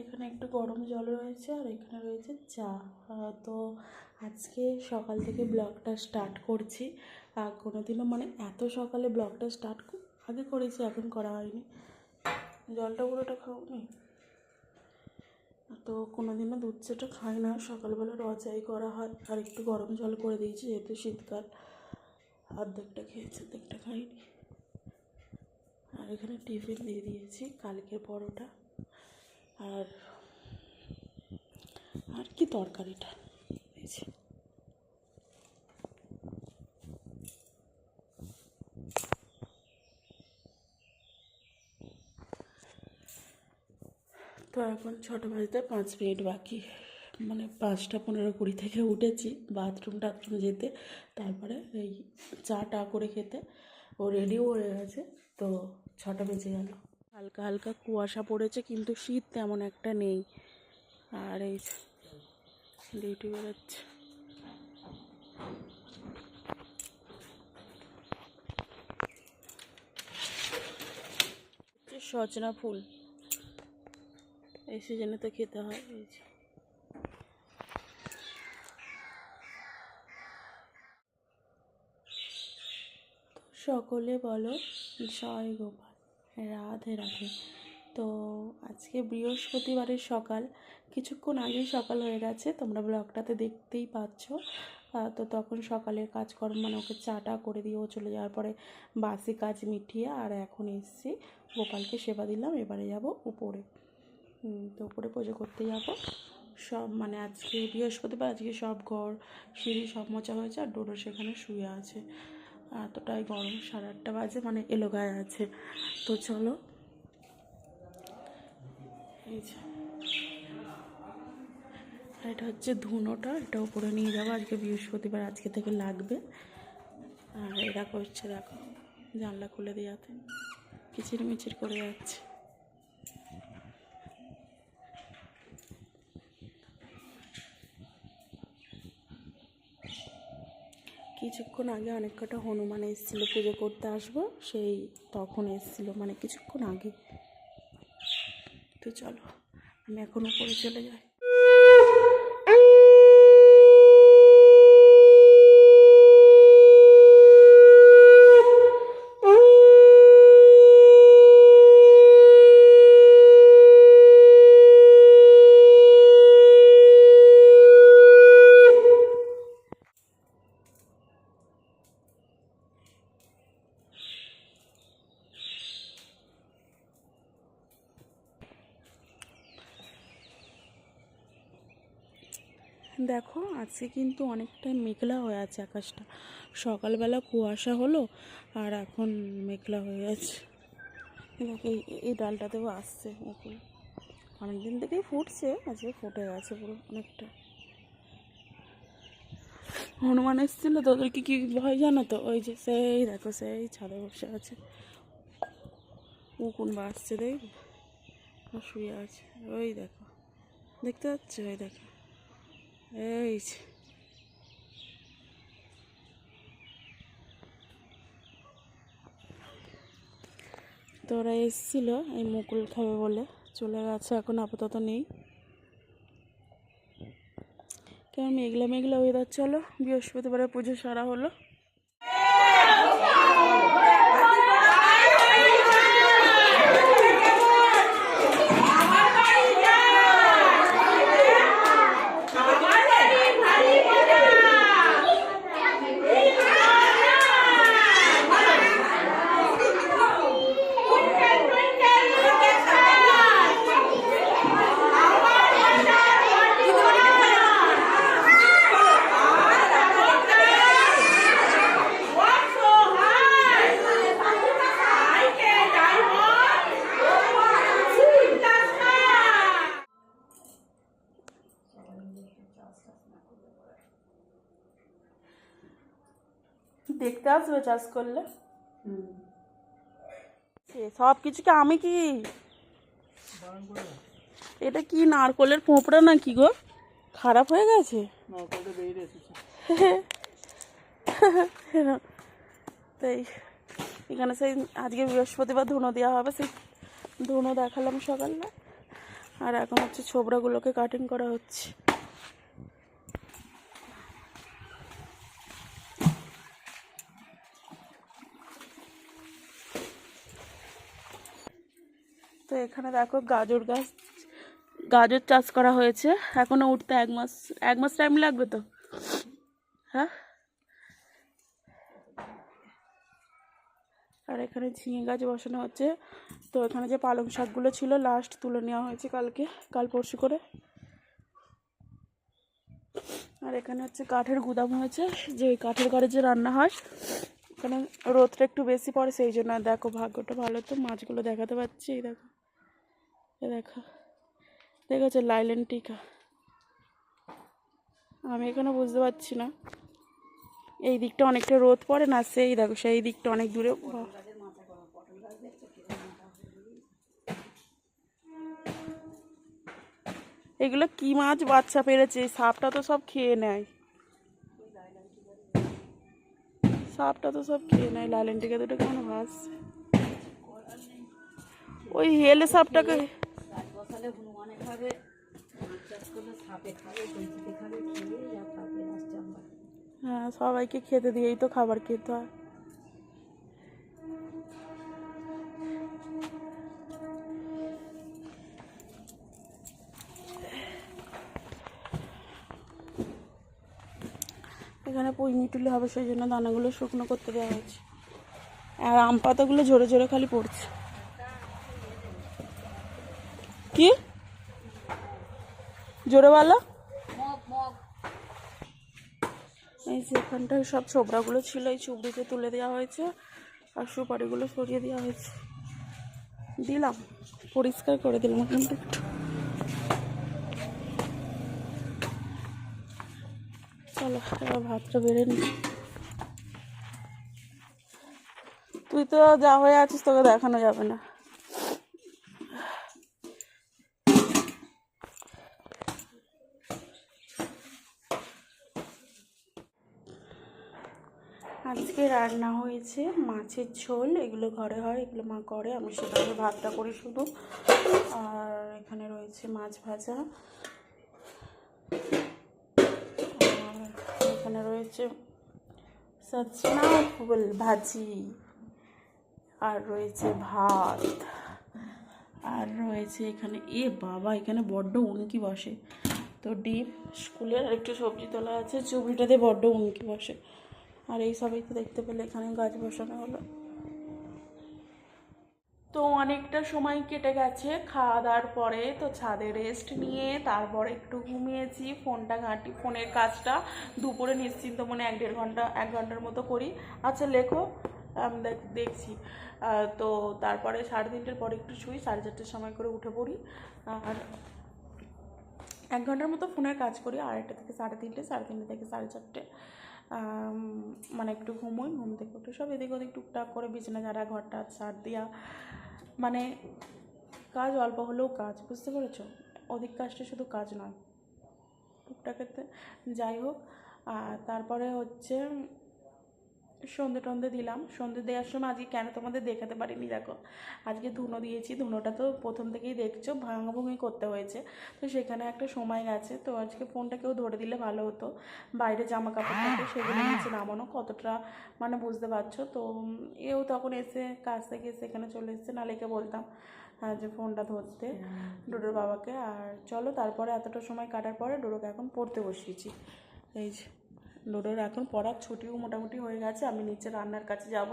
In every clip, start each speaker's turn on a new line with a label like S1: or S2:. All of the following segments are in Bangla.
S1: এখানে একটু গরম জল রয়েছে আর এখানে রয়েছে চা। তো আজকে সকাল থেকে ব্লগটা স্টার্ট করছি। কোনোদিনও মানে এত সকালে ব্লগটা স্টার্ট আগে করেছি, এখন করা হয়নি। জলটা পুরোটা খাওনি? তো কোনোদিনও দুধ চাটা খাই না। সকালবেলা রজাই করা হয়। আর একটু গরম জল করে দিয়েছি, যেহেতু শীতকাল। অর্ধেকটা খেয়েছি, অর্ধেকটা খাইনি। আর এখানে টিফিন দিয়ে দিয়েছি, কালকের পরোটা। আর আর কি তরকারিটা এই যে। তো এখন ছটা বাজতে পাঁচ মিনিট বাকি। মানে পাঁচটা পনেরো কুড়ি থেকে উঠেছি বাথরুম টাথরুম যেতে। তারপরে এই চা টা করে খেতে। ও রেডিও হয়ে গেছে। তো ছটা বেজে গেল। হালকা হালকা কুয়াশা পড়েছে, কিন্তু শীত তেমন একটা নেই। আর এই ডিউটি বেরোচ্ছে। সজনা ফুল। এই সিজনে তো খেতে হয়, এই সকলে বলো, জয় গোপাল। রাধে রাধে। তো আজকে বৃহস্পতিবারের সকাল। কিছুক্ষণ আগেই সকাল হয়ে গেছে। তোমরা ব্লগটাতে দেখতেই পাচ্ছ। তো তখন সকালের কাজকর্ম মানে ওকে চাটা করে দিয়ে ও চলে যাওয়ার পরে বাসি কাজ মিটিয়ে আর এখন এসছি। গোপালকে সেবা দিলাম, এবারে যাব উপরে। তো উপরে পুজো করতে যাব। সব মানে আজকে বৃহস্পতিবার, আজকে সব ঘর, সিঁড়ি সব মোচা হয়েছে আর ডোডো সেখানে শুয়ে আছে। এতটাই গরম, সাড়ে আটটা বাজে মানে এলো গায়ে আছে। তো চলো। এই যে। এটা হচ্ছে ধুনোটা, এটা উপরে নিয়ে যাব আজকে বৃহস্পতিবার, আজকে থেকে লাগবে। আর এরা করছে, দেখো, জানলা খুলে দেওয়াতে। কিচির মিচির করে যাচ্ছে। কিছুক্ষণ আগে অনেক কটা হনুমান এসেছিল, পুজো করতে আসব, সেই তখন এসেছিল মানে কিছুক্ষণ আগে। তো চলো, আমি এখন উপরে চলে যাই। দেখো, আজকে কিন্তু অনেকটাই মেঘলা হয়ে আছে আকাশটা। সকালবেলা কুয়াশা হলো আর এখন মেঘলা হয়ে আছে দেখো, এই ডালটাতেও আসছে মুকুল অনেক দিন থেকেই ফুটছে, আজকে ফুটে গেছে পুরো অনেকটা। হনুমান এসেছিল তো ওদেরকে কি ভয় জানো তো? ওই যে সেই, দেখো, সেই ছাদে বসে আছে। উকুন বাসছে দেখবে ও শুয়ে আছে। ওই দেখো, দেখতে পাচ্ছ? ওই দেখো। এই তোরা এসেছিল, এই মুকুল খাবে বলে চলে গেছে, এখন আপাতত নেই। কেমন মেঘলা মেঘলা ওয়েদার চলো বৃহস্পতিবারে পুজো সারা হলো। দেখতে আসবে চাষ করলে। সব কিছুকে আমি কি? এটা কি নারকলের পোঁপড়া না কি গো? খারাপ হয়ে গেছে? তাই এখানে সেই আজকে বৃহস্পতিবার ধুনো দেওয়া হবে সেই ধুনো দেখালাম সকালে আর এখন হচ্ছে ছোবড়াগুলোকে কাটিং করা হচ্ছে। তো এখানে দেখো গাজর গাছ, গাজর চাষ করা হয়েছে। এখনও উঠতে এক মাস এক মাস টাইম লাগবে তো? হ্যাঁ? আর এখানে ঝিঙে গাছ বসানো হচ্ছে। তো এখানে যে পালং শাকগুলো ছিল লাস্ট তুলে নেওয়া হয়েছে কালকে, কাল পরশু করে। আর এখানে হচ্ছে কাঠের গুদাম হয়েছে, যে কাঠের ঘরে যে রান্না হয়, এখানে রোদটা একটু বেশি পড়ে, সেই জন্য দেখো ভাগ্যটা ভালো তো, মাছগুলো দেখাতে পাচ্ছি, এই দেখো দেখো দেখেছ লাইলেন টিকা আমি এখানে বুঝতে পারছি না এই দিকটা অনেকটা রোদ পড়ে না, সেই দেখো, সেই দিকটা অনেক দূরে। এগুলো কি মাছ? বাচ্চা পেরেছে সাপটা তো সব খেয়ে নেয়। সাপটা তো সব খেয়ে নেয় লালেন টিকা দুটো কেমন ভাসছে ওই হেলে সাপটাকে
S2: হনুমানে খাবে
S1: হ্যাঁ সবাইকে খেতে দিয়েই তো খাবার খেতে হয়। এখানে পুঁই মিটুলি হবে, সেই জন্য দানাগুলো শুকনো করতে দেওয়া হয়েছে। আর আম পাতাগুলো ঝরে ঝরে খালি পড়ছে। কি? জোরে বলো। এই যে এখানটায় সব ছোবড়াগুলো ছিল, এই চুবড়িতে তুলে দেওয়া হয়েছে আর সুপারিগুলো সরিয়ে দেওয়া হয়েছে। দিলাম, পরিষ্কার করে দিলাম এখানটা একটু। চলো, এবার ভাতটা বেড়ে নি তুই তো যা হয়ে আছিস, তোকে দেখানো যাবে না আজকে রান্না হয়েছে, মাছের ঝোল, এগুলো ঘরে হয়, এগুলো মা করে, আমি সেভাবে ভাতটা করি শুধু। আর এখানে রয়েছে মাছ ভাজা। আর এখানে রয়েছে সজনা ফুল ভাজি। আর রয়েছে ভাত। আর রয়েছে এখানে, এ বাবা, এখানে বড্ড উনকি বসে। তো ডিম স্কুলের আর একটু সবজি তোলা আছে চুবড়িটাতে বড্ড উনকি বসে। আর এই সবই তো দেখতে পেলে এখানে গাছ বসানো হলো। তো অনেকটা সময় কেটে গেছে, খাওয়া দাওয়ার পরে তো ছাদে রেস্ট নিয়ে তারপরে একটু ঘুমিয়েছি, ফোনটা ঘাঁটি, ফোনের কাজটা দুপুরে নিশ্চিন্ত মনে এক দেড় ঘণ্টা, এক ঘণ্টার মতো করি। আচ্ছা লেখো, আমি দেখ- দেখছি। তো তারপরে সাড়ে তিনটের পরে একটু শুই, সাড়ে চারটের সময় করে উঠে পড়ি। আর এক ঘণ্টার মতো ফোনের কাজ করি, আড়াইটা থেকে সাড়ে তিনটে সাড়ে তিনটে থেকে সাড়ে চারটে। মানে একটু ঘুমোই, ঘুম থেকে উঠে সব এদিক ওদিক টুকটাক করে বিছানা ঝাড়া, ঘরটা ছাড় দেওয়া মানে কাজ অল্প হলেও কাজ, বুঝতে পেরেছ? অধিক কাজটা শুধু কাজ নয়। টুকটাক এতে যাই হোক, আর তারপরে হচ্ছে সন্ধে টন্ধে দিলাম। সন্ধে দেওয়ার সময় আজকে কেন তোমাদের দেখাতে পারিনি দেখো? আজকে ধুনো দিয়েছি ধুনোটা তো প্রথম থেকেই দেখছ ভাঙাভুঙি করতে হয়েছে। তো সেখানে একটা সময় গেছে তো আজকে ফোনটা কেউ ধরে দিলে ভালো হতো। বাইরে জামা কাপড় থাকে সেগুলো নিচে নামানো কতটা মানে বুঝতে পারছ? তো এও তখন এসে কাজ থেকে সেখানে চলে এসেছে নাহলে একে বলতাম হ্যাঁ, যে ফোনটা ধরতে ডোডোর বাবাকে। আর চলো তারপরে এতটা সময় কাটার পরে ডোডোকে এখন পড়তে বসিয়েছি। এই যে। ডোডোর এখন পড়ার ছুটিও মোটামুটি হয়ে গেছে, আমি নিচে রান্নার কাছে যাব।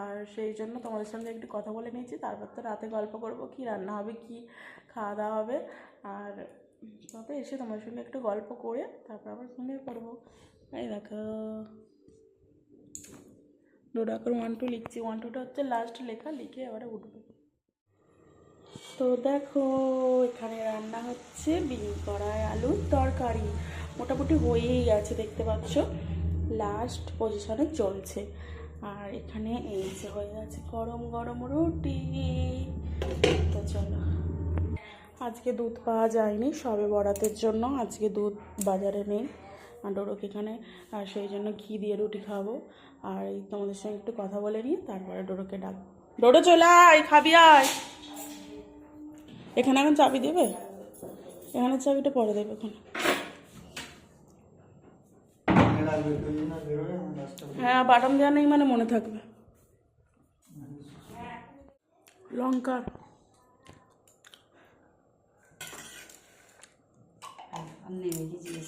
S1: আর সেই জন্য তোমাদের সঙ্গে একটু কথা বলে নিয়েছি, তারপর তো রাতে গল্প করব, কি রান্না হবে, কি খাওয়া দাওয়া হবে। আর তবে এসে তোমার সঙ্গে একটু গল্প করে তারপর আবার ঘুমিয়ে পড়ব। এই দেখো। ডোডো এখন ওয়ান টু লিখছি ওয়ান টুটা হচ্ছে লাস্ট লেখা, লিখে এবারে উঠবে। তো দেখো, এখানে রান্না হচ্ছে বিন কড়াই, আলুর তরকারি। মোটামুটি হয়েই গেছে, দেখতে পাচ্ছ। লাস্ট পজিশনে চলছে। আর এখানে এই যে হয়ে গেছে গরম গরম রুটি। তো চলো। আজকে দুধ পাওয়া যায়নি সবে বরাতের জন্য, আজকে দুধ বাজারে নেই। আর ডোরোকে এখানে, আর সেই জন্য ঘি দিয়ে রুটি খাব। আর এই তোমাদের সঙ্গে একটু কথা বলে নিয়ে তারপরে ডোরোকে ডাক, ডোরো চলে আয়, খাবি আয়। এখানে এখন চাবি দেবে? এখানে চাবিটা পরে দেবে ওখানে হ্যাঁ বাটাম দেওয়া নেই মানে মনে থাকবে। লঙ্কার।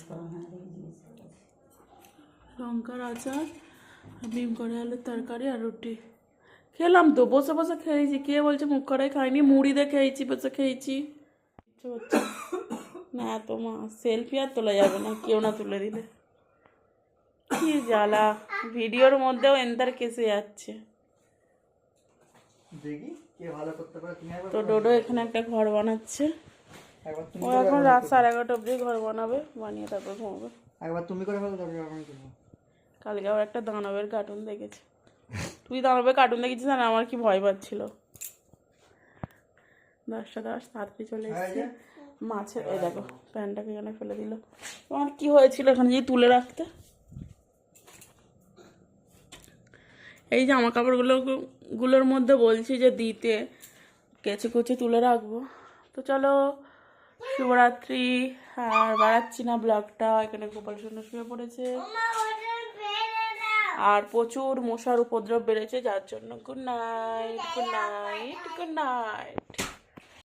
S2: করো হ্যাঁ করো
S1: লঙ্কার আচার বিম করে আলুর তরকারি আর রুটি। খেলাম তো বসে বসে খেয়েছি। কে বলছে মুখ করাই খাইনি মুড়ি দিয়ে খেয়েছি বসে খেয়েছি। না তোমার সেলফি আর তোলা যাবে না কেউ না তুলে দিলে। কি জ্বালা। ভিডিওর মধ্যেও এন্টার কেসে যাচ্ছে। তো ডোডো এখানে একটা ঘর বানাচ্ছে। ও এখন রাত সাড়ে এগারোটা অবধি ঘর বানাবে বানিয়ে তারপর ঘুমাবে।
S3: একবার তুমি করে ফেলো তারপরে আমি করব।
S1: কালকে আবার একটা দানবের কার্টুন দেখেছি। তুই দানবের কার্টুন দেখেছিস আর আমার কি ভয় পাচ্ছিল। দশটা দশ তাড়াতাড়ি চলে এসেছি। মাছের এই দেখো প্যানটাকে এখানে ফেলে দিল। তোমার কি হয়েছিল এখানে যে তুলে রাখতে? এই জামা কাপড়গুলো গুলোর মধ্যে বলছি যে দিতে। কেচে কুচে তুলে রাখব। তো চলো, শুভরাত্রি। আর বাড়াচ্ছি না ব্লগটা, এখানে গোপাল সুন্দর শুয়ে পড়েছে। আর প্রচুর মশার উপদ্রব বেড়েছে, যার জন্য good night good night good night